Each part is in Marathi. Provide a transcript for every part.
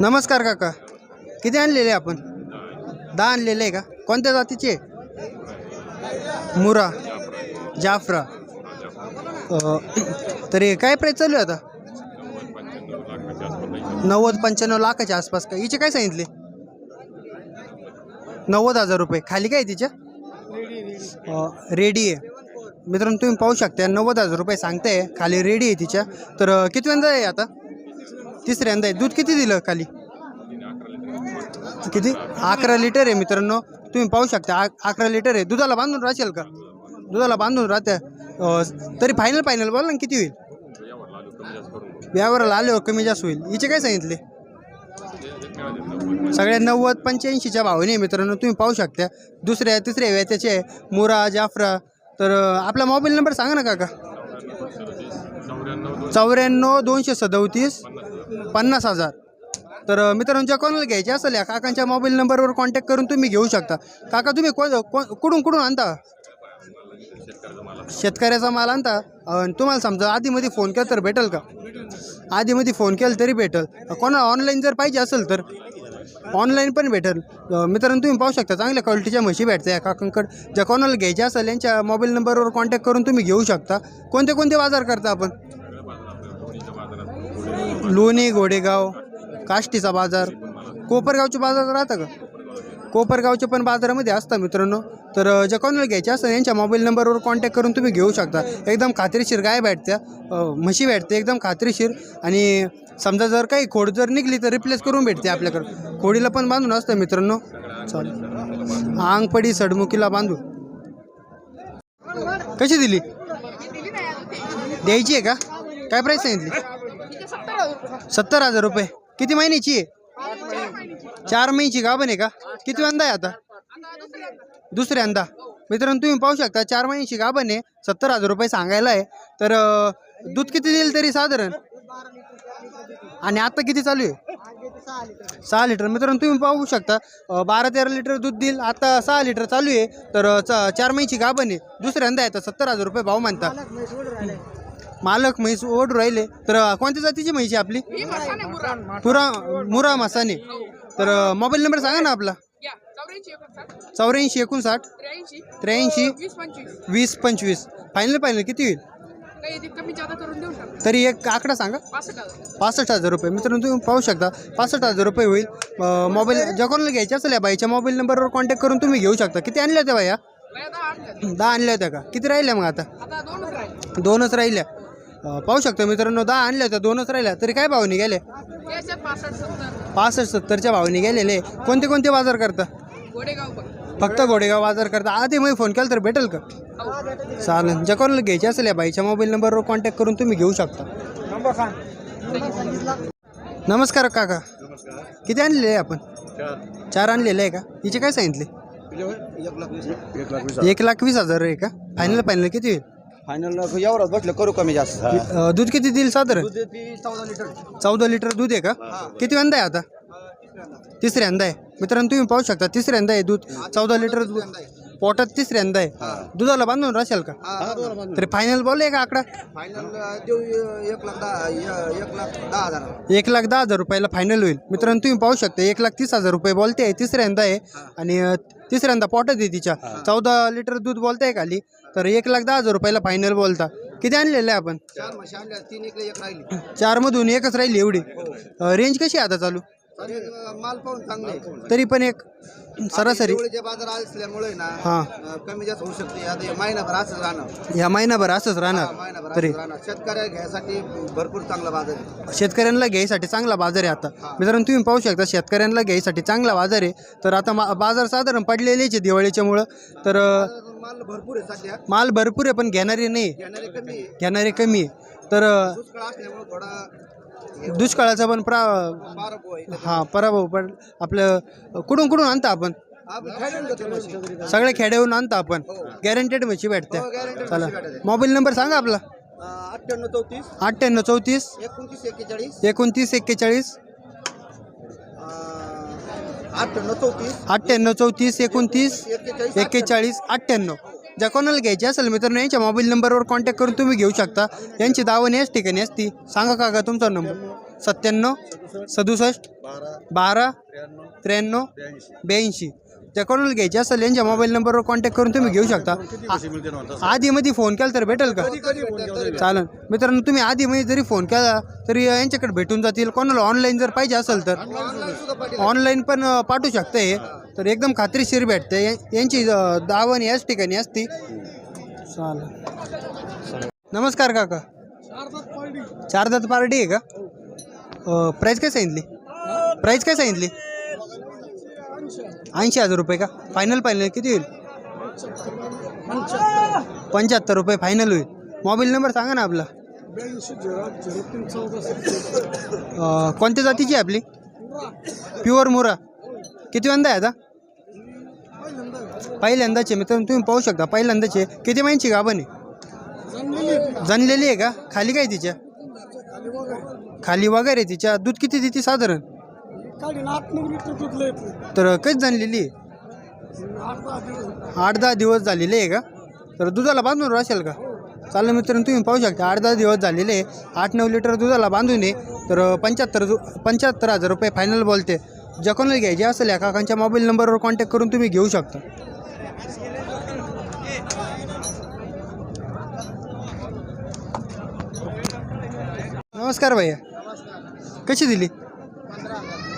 नमस्कार काका. किती आणलेले आपण? दहा आणलेले आहे का? कोणत्या जातीचे? मुरा. जाफरा. तरी काय प्राईस चालू आहे आता? नव्वद पंच्याण्णव लाखाच्या आसपास का? हिचे काय सांगितले? नव्वद हजार रुपये. खाली काय आहे तिच्या? रेडी आहे. मित्रांनो तुम्ही पाहू शकता नव्वद हजार रुपये सांगताय. खाली रेडी आहे तिच्या. तर किती कितव्यांदा आहे आता? तिसऱ्यांदा आहे. दूध किती दिलं खाली? किती? अकरा लिटर आहे मित्रांनो. तुम्ही पाहू शकता अकरा लिटर आहे. दुधाला बांधून राहशील का? दुधाला बांधून राहत्या तरी फायनल फायनल बोला ना किती होईल? व्यवहाराला आल्यावर कमी जास्त होईल. हिचे काय सांगितले? सगळ्या नव्वद पंच्याऐंशीच्या भावाने मित्रांनो तुम्ही पाहू शकता. दुसऱ्या तिसऱ्या व्याच्याचे आहे. मुरा जाफरा. तर आपला मोबाईल नंबर सांगा ना काका. चौऱ्याण्णव दोनशे सदोतीस. पन्नास हजार. तर मित्रांनो ज्या कोणाला घ्यायचे असेल या काकांच्या मोबाईल नंबरवर कॉन्टॅक्ट करून तुम्ही घेऊ शकता. काका तुम्ही को कुठून कुठून आणता? शेतकऱ्याचा माल आणता? तुम्हाला समजा आधीमध्ये फोन केला तर भेटेल का? आधीमध्ये फोन केला तरी भेटेल. कोणाला ऑनलाईन जर पाहिजे असेल तर ऑनलाईन पण भेटेल. मित्रांनो तुम्ही पाहू शकता चांगल्या क्वालिटीच्या म्हशी भेटतात या काकांकडे. ज्या कोणाला घ्यायच्या असेल यांच्या मोबाईल नंबरवर कॉन्टॅक्ट करून तुम्ही घेऊ शकता. कोणते कोणते बाजार करता आपण? लोणी घोडेगाव काष्टीचा बाजार. कोपरगावचे बाजार राहतं का? कोपरगावचे पण बाजारामध्ये असतात मित्रांनो. तर ज्या कोणाला घ्यायचे असतात यांच्या मोबाईल नंबरवर कॉन्टॅक्ट करून तुम्ही घेऊ शकता. एकदम खात्रीशीर गाय भेटत्या. अ, म्हशी भेटते एकदम खात्रीशीर. आणि समजा जर काही खोड जर निघली तर रिप्लेस करून भेटते आपल्याकडं. खोडीला पण बांधून असतं मित्रांनो. चालेल. आंगपडी सडमुकीला बांधून कशी दिली? द्यायची आहे का? काय प्राईस सांगितली? सत्तर हजार रुपये. किती महिन्याची आहे? चार महिन्याची गाभण आहे का? किती अंदा आहे आता? दुसऱ्यांदा मित्रांनो तुम्ही पाहू शकता चार महिन्याची गाभण आहे. सत्तर हजार रुपये सांगायला आहे. तर दूध किती देईल तरी साधारण? आणि आता किती चालू आहे? सहा लिटर. मित्रांनो तुम्ही पाहू शकता बारा तेरा लिटर दूध देईल. आता सहा लिटर चालू आहे. तर चार महिन्याची गाभण आहे. दुसऱ्यांदा आहे. तर सत्तर हजार रुपये भाव मानता. मालक म्हैस ओढ राहिले. तर कोणत्या जातीची म्हैस आहे आपली? पुरा मुरा मसाने. तर मोबाईल नंबर सांगा ना आपला. चौऱ्याऐंशी एकोणसाठ. त्र्याऐंशी. वीस पंचवीस. फायनल फायनल किती होईल? तरी एक आकडा सांगा. पासष्ट हजार. रुपये. मित्रांनो तुम्ही पाहू शकता. पासष्ट हजार रुपये होईल. मोबाईल ज्या कोणाला घ्यायच्या असेल या बाईच्या मोबाईल नंबरवर कॉन्टॅक्ट करून तुम्ही घेऊ शकता. किती आणल्या होत्या बाया? दहा आणल्या. होत्या का? किती राहिल्या मग आता? दोनच राहिल्या. अं, पाहू शकता मित्रांनो दहा आणल्या होत्या दोनच राहिल्या. तरी काय भावने गेले याच्यात पासष्ट सत्तर पासष्ट सत्तरच्या भावने गेलेले. कोणते कोणते बाजार करता? गोडेगाव फक्त घोडेगाव बाजार करता. आधी मग फोन केला तर भेटेल का? चालेल. ज्या कोणाला घ्यायचे असेल या बाईच्या मोबाईल नंबरवर कॉन्टॅक्ट करून तुम्ही घेऊ शकता. नमस्कार काका. किती आणलेले आहे आपण? चार. आणलेले आहे का? हिचे काय सांगितले? एक लाख वीस हजार. आहे का? फायनल फायनल किती होईल? फायनल एवढंच बसलं करू कमी जास्त. अं, दूध किती देईल साधारण? चौदा लिटर. चौदा लिटर दूध आहे का? किती वंदा आहे आता? तिसऱ्यांदा आहे. मित्रांनो तुम्ही पाहू शकता तिसऱ्यांदा आहे दूध. चौदा लिटर दूध. पोटात तिसऱ्यांदा आहे. दुधाला बांधून राहशाल का? तरी फायनल बॉल आहे का आकडा? फायनल देऊ एक लाख दहा एक लाख दहा हजार एक लाख दहा हजार रुपयाला फायनल होईल. मित्रांनो तुम्ही पाहू शकता एक लाख तीस हजार रुपये बोलते आहे तिसऱ्यांदा आहे. आणि अं, तिसऱ्यांदा पोटात आहे तिच्या. चौदा लिटर दूध बोलताय खाली. तर एक लाख दहा हजार रुपयाला फायनल बोलता. किती आणलेलं आहे आपण? चार चारमधून एकच राहिली एवढी. रेंज कशी आहे आता चालू? माल पाहून चांगले तरी पण एक सरासरी. बाजार असल्यामुळे ना हां. अं, कमी जास्त होऊ शकते. आता हे महिनाभर असंच राहणार. ह्या महिनाभर असंच हा, राहणार. महिनाभर तरी. असंच राहणार. शेतकऱ्या घ्यायसाठी भरपूर चांगला बाजार आहे. शेतकऱ्यांना घ्यायसाठी चांगला बाजार आहे आता. मित्रांनो तुम्ही पाहू शकता शेतकऱ्यांना घ्यायसाठी चांगला बाजार आहे. तर आता मा बाजार साधारण पडलेलेच आहे दिवाळीच्यामुळं. तर अं, माल भरपूर आहे सध्या. माल भरपूर आहे पण घेणारे नाही. घेणारे कमी आहे. घेणारे कमी आहे. तर अं, दुष्काळ असल्यामुळे थोडा दुष्काळाचा पण प्रा हा पराभव पण आपलं कुठून कुठून आणता आपण? आपण खायला घेतो म्हशी. सगळे खेड्यावरून आणता आपण. गॅरंटेड म्हशी भेटत्या. चला. मोबाईल नंबर सांगा आपला. अठ्ठ्याण्णव चौतीस. अठ्ठ्याण्णव चौतीस. एकोणतीस एक्केचाळीस. एकोणतीस एक्केचाळीस. अठ्ठ्याण्णव चौतीस. अठ्ठ्याण्णव चौतीस एकोणतीस एक्केचाळीस अठ्ठ्याण्णव. ज्या कोणाला घ्यायची असेल मित्रांनो यांच्या मोबाईल नंबरवर कॉन्टॅक्ट करून तुम्ही घेऊ शकता. यांची दावण याच ठिकाणी असती. सांगा काका तुमचा नंबर सत्त्याण्णव सदुसष्ट बारा त्र्याण्णव ब्याऐंशी. त्या कोणाला घ्यायची असेल यांच्या मोबाईल नंबरवर कॉन्टॅक्ट करून तुम्ही घेऊ शकता. आधी आधीमध्ये फोन केला तर भेटेल का? चालेल. मित्रांनो तुम्ही आधीमध्ये जरी फोन केला तरी यांच्याकडे भेटून जातील. कोणाला ऑनलाईन जर पाहिजे असेल तर. ऑनलाईन पण पाठवू शकता हे. तर एकदम खात्रीशीर भेटते. यांची दावण याच ठिकाणी असती. चालेल. नमस्कार काका. चार दात पार्टी आहे का? प्राईज काय सांगितली? प्राईज काय सांगितली? ऐंशी हजार रुपये का? फायनल फायनल किती होईल? पंच्याहत्तर रुपये फायनल होईल. मोबाईल नंबर सांगा ना आपला. कोणत्या जातीची आहे आपली? प्युअर मोरा. किती वंदा आहे आता? पहिल्यांदाचे मित्रांनो तुम्ही पाहू शकता पहिल्यांदाचे. किती महिन्याची गाभण आहे जनलेली आहे का? खाली काय तिच्या? खाली वगैरे. तिच्या. दूध किती देते साधारण? तर कधी जाणलेली आहे? आठ दहा दिवस. झालेले आहे का? तर दुधाला बांधून राहशाल का? चालेल मित्रांनो तुम्ही पाहू शकता. आठ दहा दिवस झालेले आहे. आठ नऊ लिटर दुधाला बांधून आहे. तर पंच्याहत्तर पंच्याहत्तर हजार रुपये फायनल बोलते. ज्या कोणाला घ्यायचे असेल या काकांच्या मोबाईल नंबरवर कॉन्टॅक्ट करून तुम्ही घेऊ शकता. नमस्कार भैया. कशी दिली?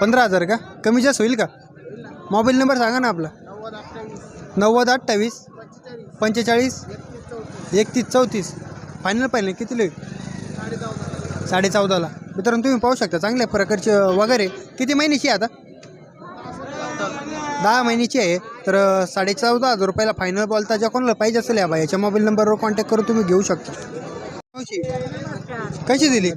पंधरा हजार का? कमी जास्त होईल का? मोबाईल नंबर सांगा ना आपला. नव्वद अठ्ठावीस पंचेचाळीस एकतीस चौतीस. फायनल फायनल किती होईल? साडे चौदाला मित्रांनो तुम्ही पाहू शकता चांगल्या प्रकारचे वगैरे. किती महिन्याची आहे आता? दहा महिन्याची आहे. तर साडे चौदा हजार रुपयाला फायनल बोलता ज्या कोणाला पाहिजे असेल या बाईच्या मोबाईल नंबरवर कॉन्टॅक्ट करून तुम्ही घेऊ शकता. कशी दिली?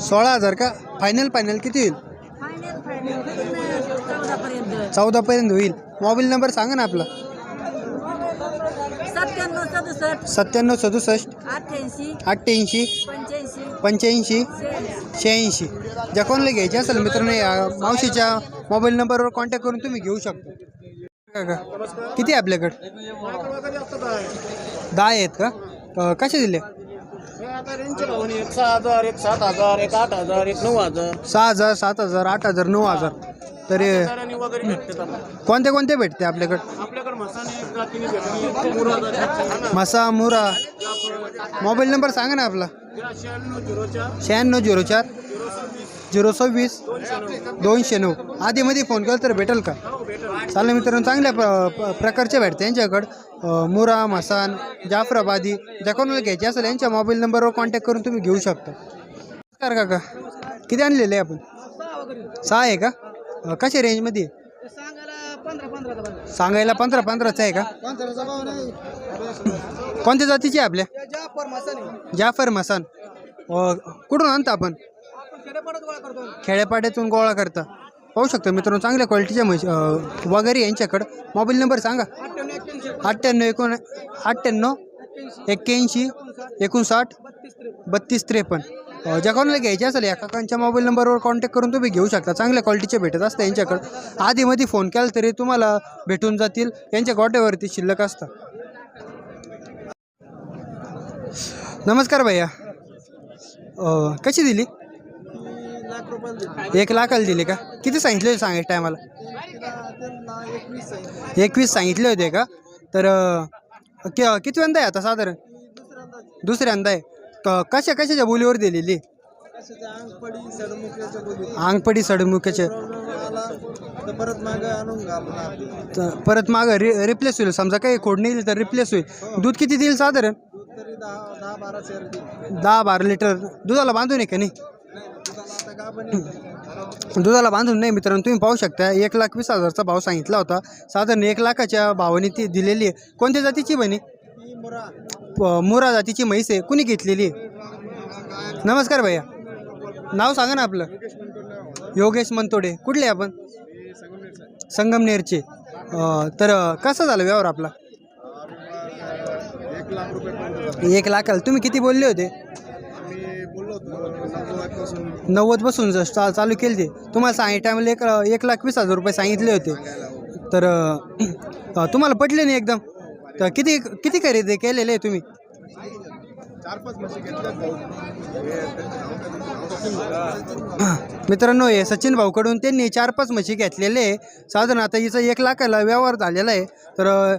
सोळा हजार का? फायनल फायनल किती होईल चौदापर्यंत होईल. मोबाईल नंबर सांगा ना आपला. सत्त्याण्णव सदुसष्ट. अठ्ठ्याऐंशी. पंच्याऐंशी. शहाऐंशी. ज्या कोणाला घ्यायचे असेल मित्रांनो या मावशीच्या मोबाईल नंबरवर कॉन्टॅक्ट करून तुम्ही घेऊ शकता. का किती आहे आपल्याकडे? दहा आहेत का? कसे दिले? एक सहा हजार एक सात हजार एक आठ हजार एक नऊ हजार. सहा हजार सात हजार आठ हजार नऊ हजार तरी आणि वगैरे भेटते आम्हाला. कोणते कोणते भेटते आपल्याकडे? आपल्याकडे मसाने जातीने भेटते मुरादा भेटते. मसा मुरा. मोबाईल नंबर सांगा ना आपला. शहाण्णव झिरो चार शहाण्णव झिरो चार. झिरो सव्वीस दोनशे नऊ. आधीमध्ये फोन केला तर भेटेल का? चालेल मित्रांनो चांगल्या प्र प्रकारचे भेटते यांच्याकडं मुरा मसान जाफराबादी ज्या कोणाला घ्यायचे असेल यांच्या मोबाईल नंबरवर कॉन्टॅक्ट करून तुम्ही घेऊ शकता. नमस्कार काका. किती आणलेले आहे आपण? सहा आहे का? कशा रेंजमध्ये? सांगायला पंधरा पंधराचं आहे का? कोणत्या जातीची आपल्या? जाफर मसान. कुठून आणता आपण? खेड्यापाड्यातून गोळा करता. पाहू शकता मित्रांनो चांगल्या क्वालिटीच्या म्हशी वगैरे यांच्याकडं. मोबाईल नंबर सांगा. अठ्ठ्याण्णव एकोण अठ्ठ्याण्णव एक्क्याऐंशी एकोणसाठ बत्तीस त्रेपन्न. ज्या कोणाला घ्यायचे असेल या काकांच्या मोबाईल नंबरवर कॉन्टॅक्ट करून तुम्ही घेऊ शकता. चांगल्या क्वालिटीचे भेटत असतात यांच्याकडं. आधीमध्ये फोन केला तरी तुम्हाला भेटून जातील. यांच्या गोट्यावरती शिल्लक असतात नमस्कार भैया. कशी दिली? एक लाखाला दिले का? किती सांगितले सांगायचं टायमाला एकवीस सांगितले होते का? तर कि- किती आहे आता साधारण? दुसऱ्यांदा आहे. क- कशा कशाच्या बोलीवर दिलेली? आंगपडी सडमुख्याचे परत माग परत मागं रि रिप्लेस होईल. समजा काही खोड नाही तर रिप्लेस होईल. दूध किती देईल साधारण? दहा बारा लिटर. दुधाला बांधून आहे का नाही? दुधाला बांधून नाही मित्रांनो तुम्ही पाहू शकता एक लाख वीस हजारचा भाव सांगितला होता. साधारण एक लाखाच्या भावाने ती दिलेली आहे. कोणत्या जातीची बनी मुरा जातीची म्हैस आहे. कुणी घेतलेली आहे? नमस्कार भैया. नाव सांगा ना आपलं. योगेश मनतोडे कुठले आपण? संगमनेरचे. तर कसं झालं व्यवहार आपला? एक लाख एक लाखाला. तुम्ही किती बोलले होते? नव्वद बसून होतो नव्वदपासून चा चालू केली ते तुम्हाला सांगितलं टायमाला एक एक लाख वीस हजार रुपये सांगितले होते. तर तुम्हाला पटले नाही एकदम? तर किती किती खरेदी केलेले आहे तुम्ही? मित्रांनो हे सचिन भाऊकडून त्यांनी चार पाच म्हशी घेतलेले आहे. साधारण आता हिचं एक लाखाला व्यवहार झालेला आहे. तर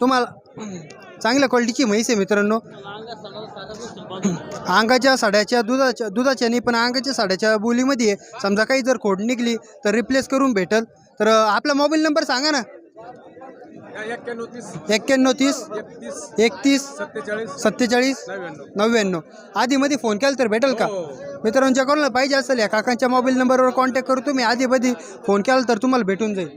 तुम्हाला चांगल्या क्वालिटीची म्हैस आहे मित्रांनो. अंगाच्या साड्याच्या दुधाच्या दुधाच्या नाही पण अंगाच्या साड्याच्या बोलीमध्ये समजा काही जर खोड निघली तर रिप्लेस करून भेटल. तर आपला मोबाईल नंबर सांगा ना. एक्क्याण्णव तीस एकतीस सत्तेचाळीस नव्याण्णव. नव्याण्णव आधीमध्ये फोन केला तर भेटेल का? मित्रांच्या कोणाला पाहिजे असेल या काकांच्या मोबाईल नंबरवर कॉन्टॅक्ट करू तुम्ही. आधीमध्ये फोन केला तर तुम्हाला भेटून जाईल.